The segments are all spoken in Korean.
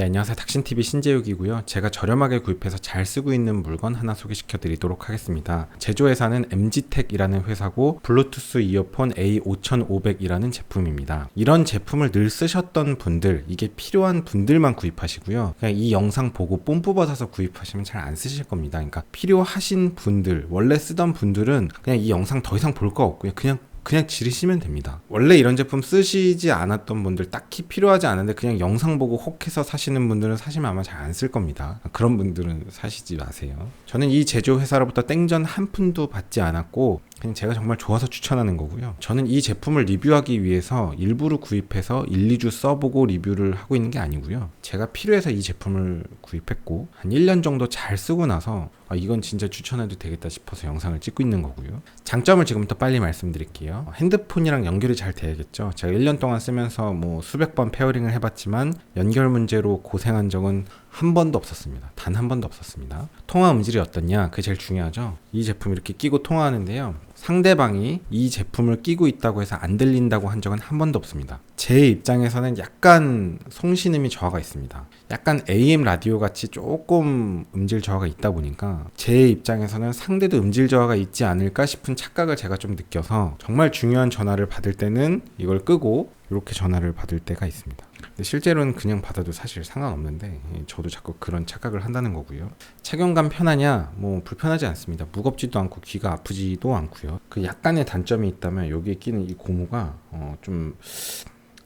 네, 안녕하세요. 닥신TV 신재욱이고요. 제가 저렴하게 구입해서 잘 쓰고 있는 물건 하나 소개시켜 드리도록 하겠습니다. 제조회사는 MG텍이라는 회사고 블루투스 이어폰 A5500이라는 제품입니다. 이런 제품을 늘 쓰셨던 분들, 이게 필요한 분들만 구입하시고요. 그냥 이 영상 보고 뽐 뽑아서 구입하시면 잘 안 쓰실 겁니다. 그러니까 필요하신 분들, 원래 쓰던 분들은 그냥 이 영상 더 이상 볼 거 없고요. 그냥 그냥 지르시면 됩니다. 원래 이런 제품 쓰시지 않았던 분들 딱히 필요하지 않은데 그냥 영상 보고 혹해서 사시는 분들은 사시면 아마 잘 안 쓸 겁니다. 그런 분들은 사시지 마세요. 저는 이 제조 회사로부터 땡전 한 푼도 받지 않았고 그냥 제가 정말 좋아서 추천하는 거고요. 저는 이 제품을 리뷰하기 위해서 일부러 구입해서 1, 2주 써보고 리뷰를 하고 있는 게 아니고요. 제가 필요해서 이 제품을 구입했고 한 1년 정도 잘 쓰고 나서 아, 이건 진짜 추천해도 되겠다 싶어서 영상을 찍고 있는 거고요. 장점을 지금부터 빨리 말씀드릴게요. 핸드폰이랑 연결이 잘 돼야겠죠. 제가 1년 동안 쓰면서 뭐 수백 번 페어링을 해봤지만 연결 문제로 고생한 적은 한 번도 없었습니다. 단 한 번도 없었습니다. 통화 음질이 어떻냐? 그게 제일 중요하죠. 이 제품 이렇게 끼고 통화하는데요. 상대방이 이 제품을 끼고 있다고 해서 안 들린다고 한 적은 한 번도 없습니다. 제 입장에서는 약간 송신음이 저하가 있습니다. 약간 AM 라디오 같이 조금 음질 저하가 있다 보니까 제 입장에서는 상대도 음질 저하가 있지 않을까 싶은 착각을 제가 좀 느껴서 정말 중요한 전화를 받을 때는 이걸 끄고 이렇게 전화를 받을 때가 있습니다. 근데 실제로는 그냥 받아도 사실 상관없는데 예, 저도 자꾸 그런 착각을 한다는 거고요. 착용감 편하냐? 뭐 불편하지 않습니다. 무겁지도 않고 귀가 아프지도 않고요. 그 약간의 단점이 있다면 여기에 끼는 이 고무가 어 좀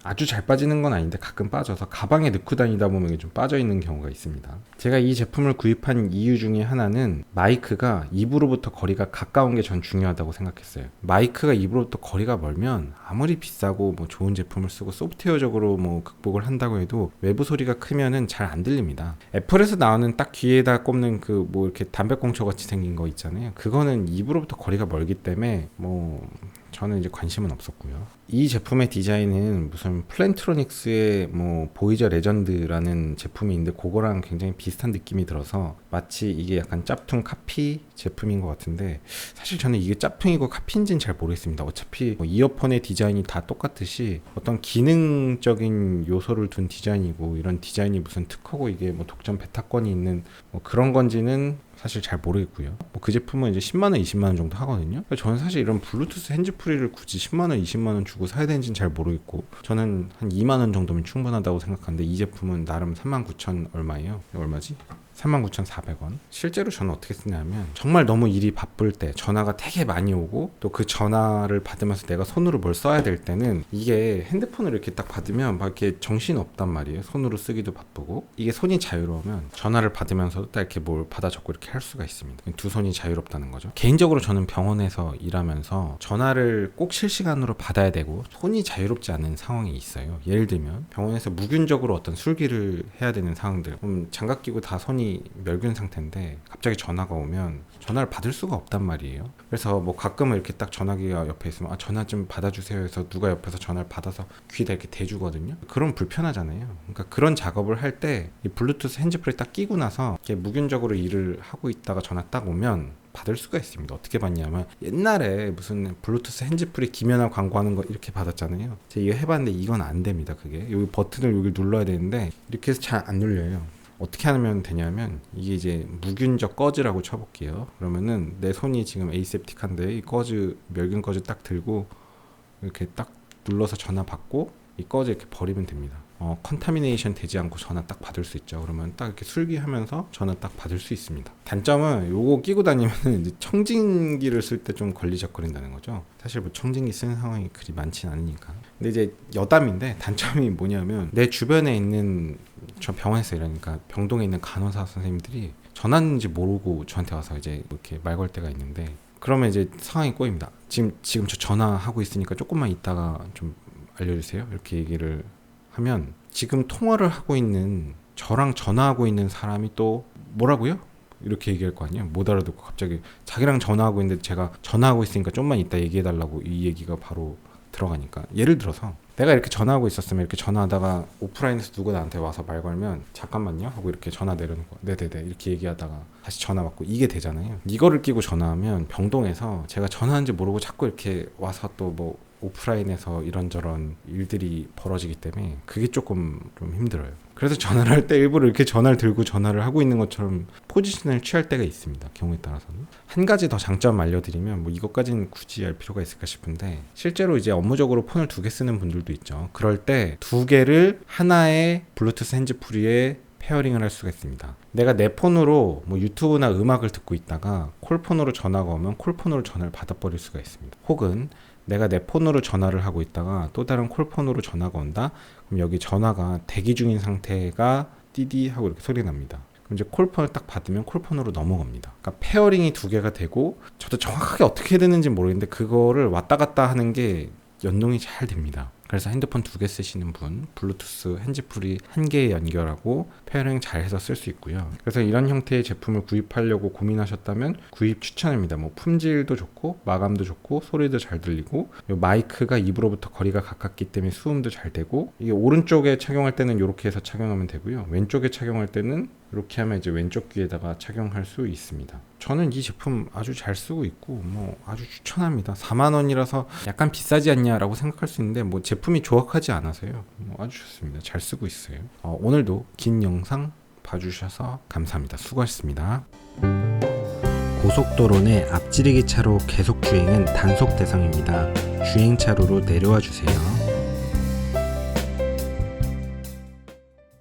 아주 잘 빠지는 건 아닌데 가끔 빠져서 가방에 넣고 다니다 보면 좀 빠져 있는 경우가 있습니다. 제가 이 제품을 구입한 이유 중에 하나는 마이크가 입으로부터 거리가 가까운 게 전 중요하다고 생각했어요. 마이크가 입으로부터 거리가 멀면 아무리 비싸고 뭐 좋은 제품을 쓰고 소프트웨어적으로 뭐 극복을 한다고 해도 외부 소리가 크면은 잘 안 들립니다. 애플에서 나오는 딱 귀에다 꼽는 그 뭐 이렇게 담배꽁초 같이 생긴 거 있잖아요. 그거는 입으로부터 거리가 멀기 때문에 뭐 저는 이제 관심은 없었고요. 이 제품의 디자인은 무슨 플랜트로닉스의 뭐 보이저 레전드라는 제품이 있는데 그거랑 굉장히 비슷한 느낌이 들어서 마치 이게 약간 짭퉁 카피 제품인 것 같은데 사실 저는 이게 짭퉁이고 카피인지는 잘 모르겠습니다. 어차피 뭐 이어폰의 디자인이 다 똑같듯이 어떤 기능적인 요소를 둔 디자인이고 이런 디자인이 무슨 특허고 이게 뭐 독점 베타권이 있는 뭐 그런 건지는 사실 잘 모르겠고요. 뭐 그 제품은 이제 10만 원, 20만 원 정도 하거든요. 저는 사실 이런 블루투스 핸즈프리를 굳이 10만 원, 20만 원 주고 사야 되는지는 잘 모르겠고 저는 한 2만 원 정도면 충분하다고 생각하는데 이 제품은 나름 3만 9천 얼마예요? 얼마지? 39,400원. 실제로 저는 어떻게 쓰냐면 정말 너무 일이 바쁠 때 전화가 되게 많이 오고 또 그 전화를 받으면서 내가 손으로 뭘 써야 될 때는 이게 핸드폰을 이렇게 딱 받으면 막 이렇게 정신 없단 말이에요. 손으로 쓰기도 바쁘고 이게 손이 자유로우면 전화를 받으면서도 딱 이렇게 뭘 받아 적고 이렇게 할 수가 있습니다. 두 손이 자유롭다는 거죠. 개인적으로 저는 병원에서 일하면서 전화를 꼭 실시간으로 받아야 되고 손이 자유롭지 않은 상황이 있어요. 예를 들면 병원에서 무균적으로 어떤 술기를 해야 되는 상황들. 장갑 끼고 다 손이 멸균 상태인데 갑자기 전화가 오면 전화를 받을 수가 없단 말이에요. 그래서 뭐 가끔은 이렇게 딱 전화기가 옆에 있으면 아 전화 좀 받아주세요 해서 누가 옆에서 전화를 받아서 귀에다 이렇게 대주거든요. 그럼 불편하잖아요. 그러니까 그런 작업을 할 때 이 블루투스 핸즈프리 딱 끼고 나서 이렇게 무균적으로 일을 하고 있다가 전화 딱 오면 받을 수가 있습니다. 어떻게 받냐면 옛날에 무슨 블루투스 핸즈프리 김연아 광고하는 거 이렇게 받았잖아요. 제가 이거 해봤는데 이건 안 됩니다. 그게 여기 버튼을 여기 눌러야 되는데 이렇게 해서 잘 안 눌려요. 어떻게 하면 되냐면 이게 이제 무균적 꺼즈라고 쳐볼게요. 그러면은 내 손이 지금 에이셉틱한데 이 꺼즈 멸균 꺼즈 딱 들고 이렇게 딱 눌러서 전화 받고 이 꺼즈 이렇게 버리면 됩니다. 어, 컨타미네이션 되지 않고 전화 딱 받을 수 있죠. 그러면 딱 이렇게 술기하면서 전화 딱 받을 수 있습니다. 단점은 요거 끼고 다니면은 이제 청진기를 쓸 때 좀 걸리적거린다는 거죠. 사실 뭐 청진기 쓰는 상황이 그리 많진 않으니까. 근데 이제 여담인데 단점이 뭐냐면 내 주변에 있는 저 병원에서 일하니까 병동에 있는 간호사 선생님들이 전화인지 모르고 저한테 와서 이제 이렇게 말 걸 때가 있는데 그러면 이제 상황이 꼬입니다. 지금 지금 저 전화하고 있으니까 조금만 있다가 좀 알려주세요. 이렇게 얘기를 하면 지금 통화를 하고 있는 저랑 전화하고 있는 사람이 또 뭐라고요? 이렇게 얘기할 거 아니에요. 못 알아듣고 갑자기 자기랑 전화하고 있는데 제가 전화하고 있으니까 좀만 이따 얘기해 달라고 이 얘기가 바로 들어가니까 예를 들어서 내가 이렇게 전화하고 있었으면 이렇게 전화하다가 오프라인에서 누가 나한테 와서 말 걸면 잠깐만요 하고 이렇게 전화 내려놓고 네네네 이렇게 얘기하다가 다시 전화 받고 이게 되잖아요 이거를 끼고 전화하면 병동에서 제가 전화한지 모르고 자꾸 이렇게 와서 또 뭐 오프라인에서 이런저런 일들이 벌어지기 때문에 그게 조금 좀 힘들어요. 그래서 전화를 할 때 일부러 이렇게 전화를 들고 전화를 하고 있는 것처럼 포지션을 취할 때가 있습니다. 경우에 따라서는. 한 가지 더 장점 알려드리면 뭐 이것까지는 굳이 알 필요가 있을까 싶은데 실제로 이제 업무적으로 폰을 두 개 쓰는 분들도 있죠. 그럴 때 두 개를 하나의 블루투스 핸즈프리에 페어링을 할 수가 있습니다. 내가 내 폰으로 뭐 유튜브나 음악을 듣고 있다가 콜폰으로 전화가 오면 콜폰으로 전화를 받아버릴 수가 있습니다. 혹은 내가 내 폰으로 전화를 하고 있다가 또 다른 콜폰으로 전화가 온다. 그럼 여기 전화가 대기 중인 상태가 띠디 하고 이렇게 소리가 납니다. 그럼 이제 콜폰을 딱 받으면 콜폰으로 넘어갑니다. 그러니까 페어링이 두 개가 되고 저도 정확하게 어떻게 해야 되는지 모르겠는데 그거를 왔다 갔다 하는 게 연동이 잘 됩니다. 그래서 핸드폰 두 개 쓰시는 분 블루투스 핸즈프리 한 개에 연결하고 페어링 잘 해서 쓸 수 있고요. 그래서 이런 형태의 제품을 구입하려고 고민하셨다면 구입 추천합니다. 뭐 품질도 좋고 마감도 좋고 소리도 잘 들리고 요 마이크가 입으로부터 거리가 가깝기 때문에 수음도 잘 되고 이게 오른쪽에 착용할 때는 이렇게 해서 착용하면 되고요. 왼쪽에 착용할 때는 이렇게 하면 이제 왼쪽 귀에다가 착용할 수 있습니다. 저는 이 제품 아주 잘 쓰고 있고 뭐 아주 추천합니다. 4만 원이라서 약간 비싸지 않냐라고 생각할 수 있는데 뭐 제품이 조악하지 않아서요. 뭐 아주 좋습니다. 잘 쓰고 있어요. 어, 오늘도 긴 영상 봐주셔서 감사합니다. 수고하셨습니다. 고속도로 내 앞지르기 차로 계속 주행은 단속 대상입니다. 주행 차로로 내려와 주세요.